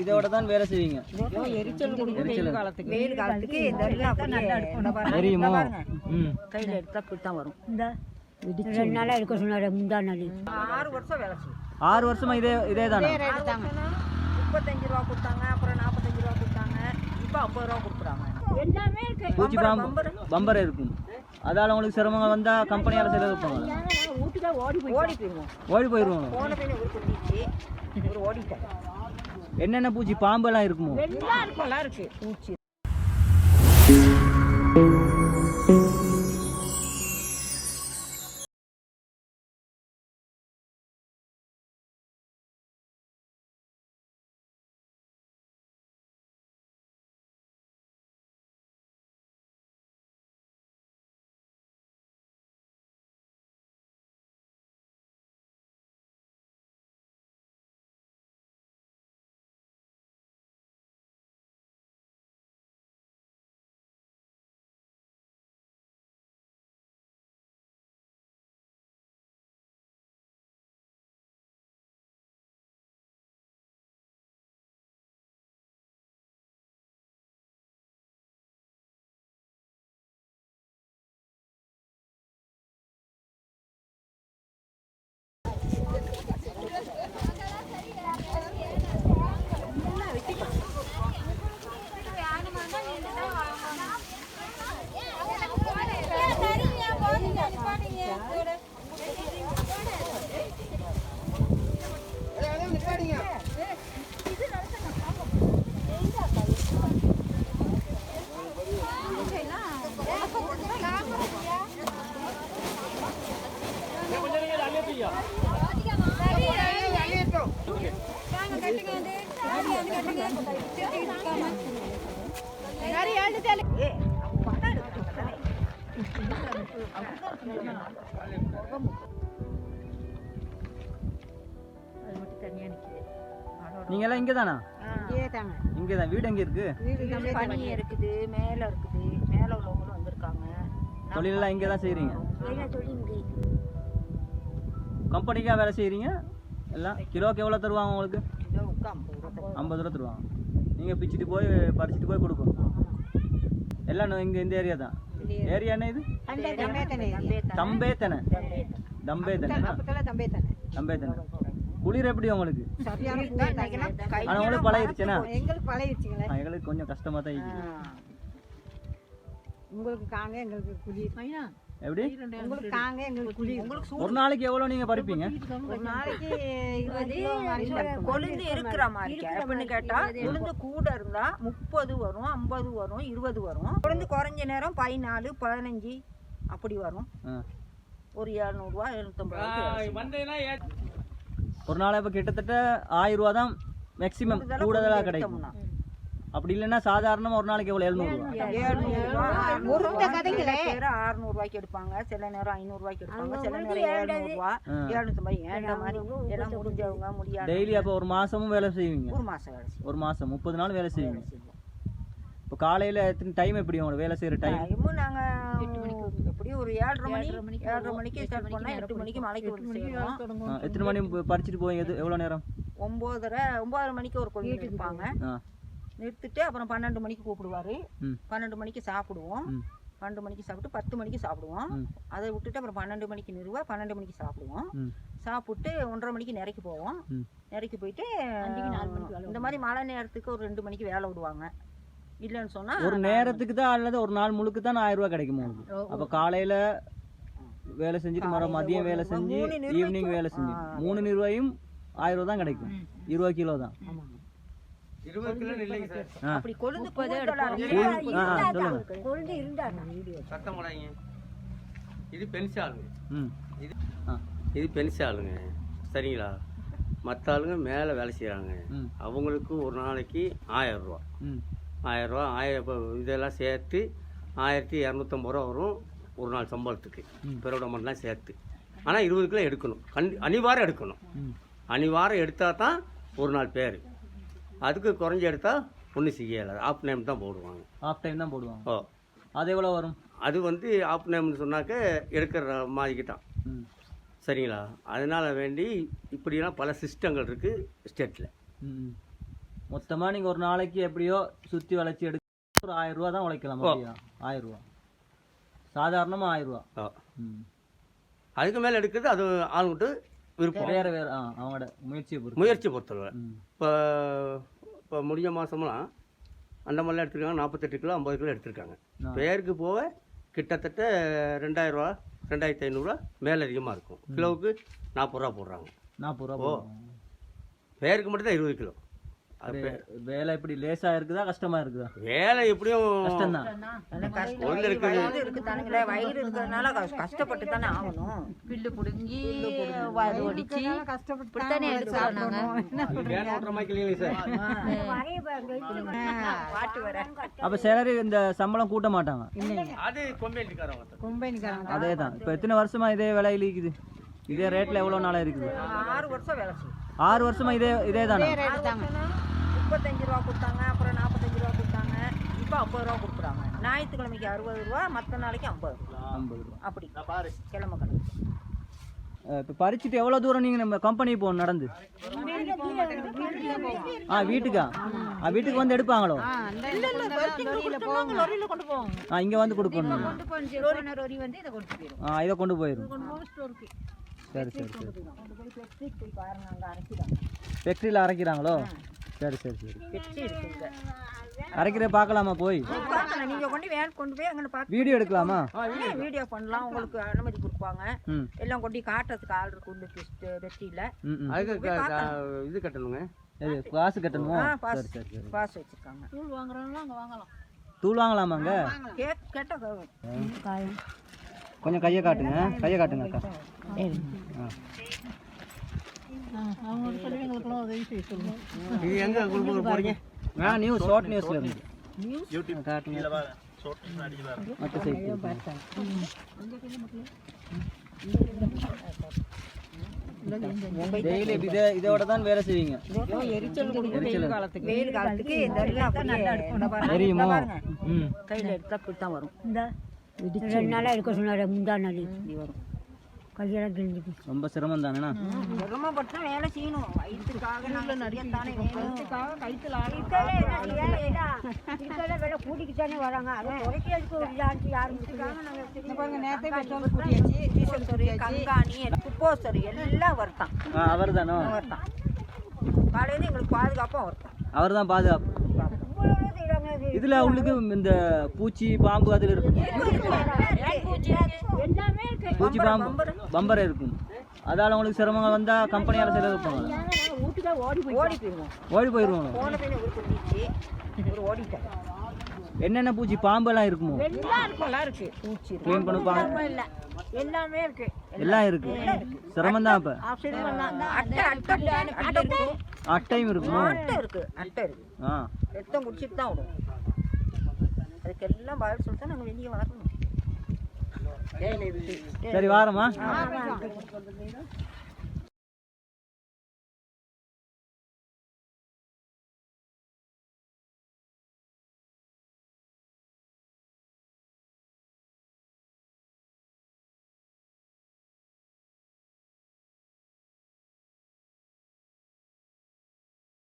இதோட தான் வேலை செய்வீங்க. எரிச்சல் கொடுக்கும் வெயில் காலத்துக்கு வெயில் காலத்துக்கு தெரியுமோ? ம். கையில் எடுத்தா தான் வரும். இந்த ரெண்டு நாளாக இருக்க சொன்னார் முந்தா நாள். ஆறு வருஷம் வேலை செய்யும். ஆறு வருஷமா இதே இதே தானே முப்பத்தஞ்சு ரூபா கொடுத்தாங்க அப்புறம் நாற்பத்தஞ்சு ரூபா கொடுத்தாங்க இப்போ ஐம்பது ரூபா கொடுக்குறாங்க. பூச்சி பாம்பு பம்பர் இருக்கும். அதால உங்களுக்கு சிரமங்கள் வந்தா கம்பெனியால சில வைப்பாங்க வீட்டுக்கே ஓடி போய் ஓடி போயிடுவோம். என்னென்ன பூச்சி பாம்பு எல்லாம் இருக்குமோ பூச்சி. நீங்க எல்லாம் இங்க தானா இங்கே தான் வீடு எங்க இருக்கு? பனி இருக்குது மேலே இருக்குது. மேலே உள்ளவங்களும் வந்திருக்காங்க. தொழில் எல்லாம் இங்க. தான் செய்றீங்க கம்பெனிக்கா வேலை செய்றீங்க? எல்லாம் கிலோக்கு எவ்வளவு தருவாங்க உங்களுக்கு? ஐம்பது ரூபா தருவாங்க. நீங்க பிச்சுட்டு போய் பறிச்சுட்டு போய் கொடுக்கணும். எல்லாம் இங்க இந்த ஏரியா தான். ஏரியா என்ன இது? தம்பே தனை தம்பே தனை தம்பே தனை குளிர் எப்படி உங்களுக்கு? ஆனா உங்களுக்கு பழகிருச்சுனா எங்களுக்கு கொஞ்சம் கஷ்டமா தான் இருக்குது. உங்களுக்கு காங்க எங்களுக்கு குளிர். எப்படி? உங்களுக்கு காங்க எங்களுக்கு குளிர். உங்களுக்கு ஒரு நாளைக்கு எவ்வளவு நீங்க பறிப்பீங்க? ஒரு நாளைக்கு. கொழுந்து இருக்கிற மாதிரி எப்படின்னு கேட்டா கொழுந்து கூட இருந்தா முப்பது வரும் ஐம்பது வரும் இருபது வரும். கொழுந்து குறைஞ்ச நேரம் பதினாலு பதினஞ்சு அப்படி வரும். ஒரு இரநூறுவா எழுநூத்தம்பது ஒரு நாளை இப்ப கிட்டத்தட்ட ஆயிரம் ரூபா தான் மேக்சிமம் கூடுதலா கிடைக்கும் அப்படி இல்லைன்னா சாதாரணமா ஒரு நாளைக்கு எவ்வளவு எழுநூறுவா அறுநூறு ரூபாய்க்கு எடுப்பாங்க சில நேரம் ஐநூறு ரூபாய்க்கு எடுப்பாங்க சில நேரம் எழுநூறு ரூபா எழுநூத்தம்பது ஏழு மாதிரி எல்லாம் முடிஞ்சவங்க முடியாது டெய்லி அப்போ ஒரு மாசமும் வேலை செய்வீங்க ஒரு மாசம் வேலை செய்யும் ஒரு மாசம் முப்பது நாள் வேலை செய்வீங்க இப்போ காலையில எத்தனை டைம் எப்படி உங்களுக்கு வேலை செய்யற டைம் டைமும் நாங்க எப்படியும் ஒரு ஏழரை மணி ஏழரை மணிக்கு ஸ்டார்ட் பண்ணா எட்டு மணிக்கு மலைக்கு வந்து எத்தனை மணி பறிச்சுட்டு போவீங்க? எது எவ்வளவு நேரம்? ஒம்போதரை ஒன்பதரை மணிக்கு ஒரு கொழுந்து இருப்பாங்க. நிறுத்திட்டு அப்புறம் பன்னெண்டு மணிக்கு கூப்பிடுவாரு. பன்னெண்டு மணிக்கு சாப்பிடுவோம். பன்னெண்டு மணிக்கு சாப்பிட்டு பத்து மணிக்கு சாப்பிடுவோம். அதை விட்டுட்டு அப்புறம் பன்னெண்டு மணிக்கு நிறுவா பன்னெண்டு மணிக்கு சாப்பிடுவோம். சாப்பிட்டு ஒன்றரை மணிக்கு நிறைக்கு போவோம். நிறைக்கு போயிட்டு இந்த மாதிரி மழை நேரத்துக்கு ஒரு ரெண்டு மணிக்கு வேலை விடுவாங்க. இல்லைன்னு சொன்னா ஒரு நேரத்துக்கு தான் அல்லது ஒரு நாள் முழுக்க தான் ஆயிரம் ரூபாய் கிடைக்கும் உங்களுக்கு அப்போ காலையில வேலை செஞ்சுட்டு மறு மதியம் வேலை செஞ்சு ஈவினிங் வேலை செஞ்சு. மூணு நிர்வாயும் ஆயிரம் ரூபா தான் கிடைக்கும். இருபது கிலோ தான். அப்படி கொழுந்து கொழுந்து இருந்தா சத்தம் போடாதீங்க. இது பென்சிலுங்க ம். ஆ. இது பென்சிலுங்க சரிங்களா? மற்ற ஆளுங்க மேலே வேலை செய்கிறாங்க ம். அவங்களுக்கு ஒரு நாளைக்கு ஆயிரம் ரூபா ம் ஆயிரம் இதெல்லாம் சேர்த்து ஆயிரத்தி இரநூத்தம்பது ரூபா வரும் ஒரு நாள் சம்பளத்துக்கு. ம். பிறோட மட்டும்லாம் சேர்த்து. ஆனால் இருபது கிலோ எடுக்கணும். கண் அனிவாரம் எடுக்கணும். அனிவாரம் எடுத்தால் தான் ஒரு நாள் பேர். அதுக்கு குறைஞ்சி எடுத்தால் ஒன்றும் செய்யலை ஆஃப் நேம் தான் போடுவாங்க. ஆஃப் டைம் தான் போடுவாங்க. ஓ. அது எவ்வளோ வரும்? அது வந்து ஆப்னம்னு சொன்னாக்க எடுக்கிற மாதிரிக்கிட்டான் ம். சரிங்களா? அதனால் வேண்டி இப்படிலாம் பல சிஸ்டங்கள் இருக்குது ஸ்டேட்டில் மொத்தமாக நீங்கள் ஒரு நாளைக்கு எப்படியோ சுற்றி வளைச்சி எடுக்க ஒரு ஆயிரம் ரூபா தான் உழைக்கலாம் ஆயிரம் ரூபா. சாதாரணமாக ஆயிரம் ரூபா. அதுக்கு மேலே எடுக்கிறது அது ஆளுங்கிட்டு விருப்பம். வேற வேற ஆ அவங்களோட முயற்சியை பொறுத்து. முயற்சி பொறுத்தளவு. ம். இப்போ இப்போ முடிஞ்ச மாதம்லாம் அந்த மாதிரிலாம் எடுத்திருக்காங்க. நாற்பத்தெட்டு கிலோ ஐம்பது கிலோ எடுத்திருக்காங்க. பேருக்கு போக கிட்டத்தட்ட ரெண்டாயிரரூவா ரெண்டாயிரத்தி ஐநூறுரூவா மேலே அதிகமாக இருக்கும். கிலோவுக்கு நாற்பது ரூபா போடுறாங்க. நாற்பது ரூபா. பேருக்கு மட்டும் தான் இருபது கிலோ. அது வேலை எப்படி லேசா இருக்குதா கஷ்டமா இருக்குதா? வேலை எப்படியும் கஷ்டம்தான். நல்ல கஷ்டம். வயிறு இருக்கிறதுனால கஷ்- கஷ்டப்பட்டு தானே ஆகணும். பில்லு புடுங்கி அது ஒடிச்சு கஷ்டப்பட்டு அப்ப சேலரி இந்த சம்பளம் கூட்ட மாட்டாங்க? அது கொம்பைனிக்காரங்க. அதே தான் இப்போ எத்தனை வருஷமா இதே விலையில இருக்குது இதே ரேட்ல எவ்வளோ நாளா இருக்குது? ஆறு வருஷம் ஆறு வருஷமா இதே இதே தானே முப்பத்தஞ்சு ரூபா கொடுத்தாங்க அப்புறம் நாற்பத்தஞ்சு ரூபா கொடுத்தாங்க. இப்போ ஐம்பது ரூபா கொடுக்குறாங்க. ஞாயிற்றுக்கிழமைக்கு அறுபது ரூபா மற்ற நாளைக்கு ஐம்பது ரூபா ஐம்பது ரூபா அப்படி கிழமை கணக்கு இப்போ பறிச்சுட்டு எவ்வளோ தூரம் நீங்கள் நம்ம கம்பெனி போகணும் நடந்து? ஆ வீட்டுக்கா? ஆ வீட்டுக்கு வந்து எடுப்பாங்களோ? ஆ இங்கே வந்து கொடுக்கணும். லொரி வந்து இதை கொண்டு போயிடும் ஆ இதை கொண்டு போயிடும் சரி சரி சரி. ஃபேக்ட்ரியில் அரைக்கிறாங்களோ? சரி சரி சரி. வெற்றி இருக்குங்க. அரைக்கிற பார்க்கலாமா போய்? பார்க்கலாம். நீங்கள் கொண்டு வேன் கொண்டு போய் அங்கே பார்த்து வீடியோ எடுக்கலாமா? வீடியோ பண்ணலாம். உங்களுக்கு அனுமதி கொடுப்பாங்க. எல்லாம் கொண்டு காட்டுறதுக்கு ஆள் இருக்கு. ம் ம். அதுக்கு இது கட்டணுங்க. இது காசு கட்டணுமா? சரி சரி சரி. பாஸ் வச்சுருக்காங்க. தூள் வாங்கலாமாங்க? கே கேட்டால் கொஞ்சம் கையை காட்டுங்க. கையை காட்டுங்க அக்கா. இது எங்கே கொடுக்க போகிறீங்க நியூஸ் ஷார்ட் நியூஸ்ல இருந்து மற்ற டெய்லி இதோட தான் வேலை செய்வீங்க எரிச்சல் வெயில் காலத்துக்கு கையில் இப்படி தான் வரும் ரெண்டு நாளாக எடுக்க சொன்னார் முந்தா நாள் இப்படி வரும் கையெல்லாம் கிழிஞ்சு ரொம்ப சிரமம் தானேண்ணா? சிரமப்பட்டு தான் வேலை செய்யணும். வயிற்றுக்காக நாங்கள் செய்யத்தானே வயிற்றுக்காக கைத்தில் விலை கூட்டிக்கிட்டானே வராங்க. அதை குறைக்கிறதுக்கு ஒரு ஜான்சி யாரும் பாருங்க நேரத்தை பெட்ரோல் கூட்டியாச்சு டீசல் கூட்டியாச்சு கங்காணி குப்போசரி எல்லாம் வருத்தான் அவர் தானோ வருத்தான் காலையில் எங்களுக்கு பாதுகாப்பாக வருத்தான் அவர் தான் பாதுகாப்பு. இதுல உள்ளுக்கு இந்த பூச்சி பாம்பு அதில் இருக்கும். பூச்சி பாம்பு பம்பர் இருக்கும். அதால உங்களுக்கு சிரமங்கள் வந்தா கம்பெனியால சில வைப்பாங்க. வீட்டுக்கா ஓடி போய் ஓடி போயிடுவோம் என்னென்ன பூச்சி? பாம்பு எல்லாம் இருக்குமோ? எல்லாம் இருக்கு. பூச்சி இருக்கு. க்ளீன் பண்ணுப்பாங்க இல்ல. எல்லாமே இருக்கு. எல்லாம் இருக்கு. சிரமம் தான் இப்ப அட்டை அட்டை அட்டை இருக்கு அட்டையும் இருக்குமோ? அட்டை இருக்கு அட்டை இருக்கு. ஆ. ரத்தம் குடிச்சிட்டு தான் விடும் அதுக்கெல்லாம் பதில் சொல்லிட்டு நாங்கள் வெளியே வரணும். சரி வாரமா